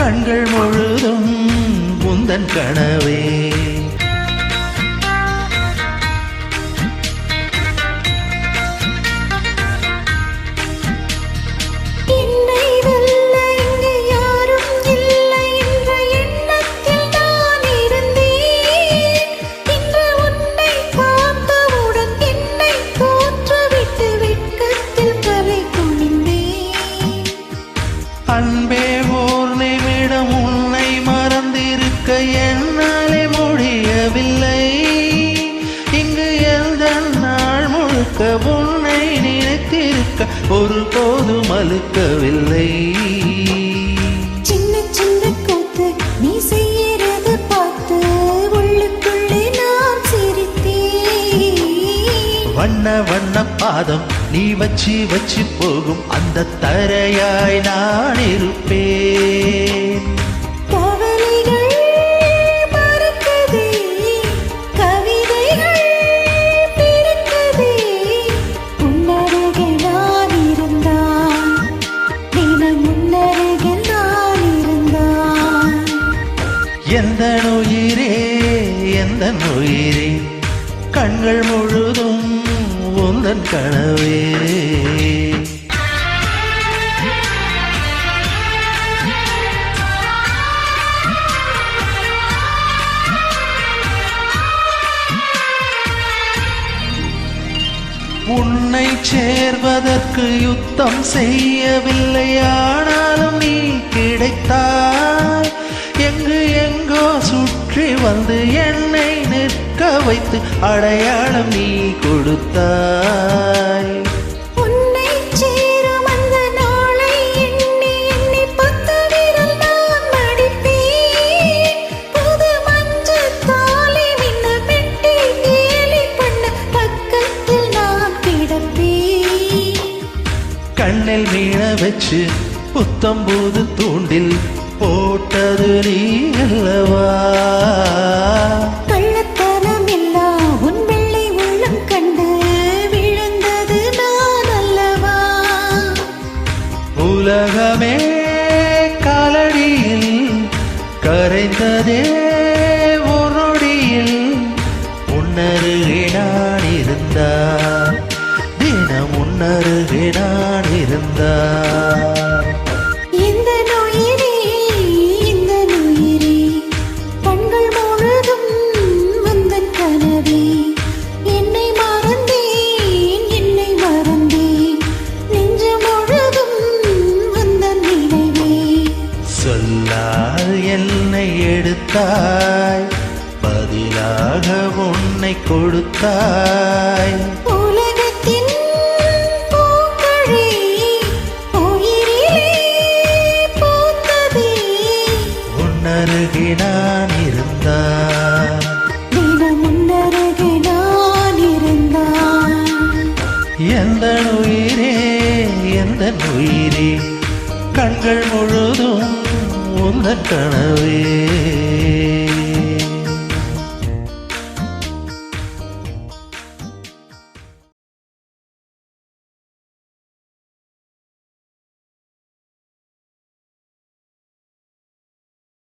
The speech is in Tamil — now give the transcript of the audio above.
கண்கள் முழுதும் உந்தன் கனவே. முழுக்க உன்னை நினைத்திருக்க ஒருபோதும் அழுக்கவில்லை. சின்ன சின்ன கூத்து நீ செய்யறது பார்த்து உள்ளுக்குள்ளே நான் சிரித்தேன். வண்ண வண்ண பாதம் நீ வச்சு வச்சு போகும் அந்த தரையாய் நான் இருப்பேன். எந்த உயிரே கண்கள் முழுதும் உந்தன் கனவே. உன்னை சேர்வதற்கு யுத்தம் செய்யவில்லை ஆனாலும் நீ கிடைத்தாய் சுற்றி வந்து என்னை நிற்க வைத்து அடையாளம் நீ கொடுத்தாய். புது கண்ணில் மீள வச்சு புத்தம்பூது தூண்டில் போட்டது நீ அல்லவா? உலகமே எடுத்தாய். பதிலாக உன்னை கொடுத்தாய். உலகத்தின் பூக்களே உயிரிலே பூத்ததே. உன்னருகே நான் உன்னருகே இருந்தான். எந்த உயிரே எந்த உயிரே. கண்கள் முழுதும் உந்த கனவே.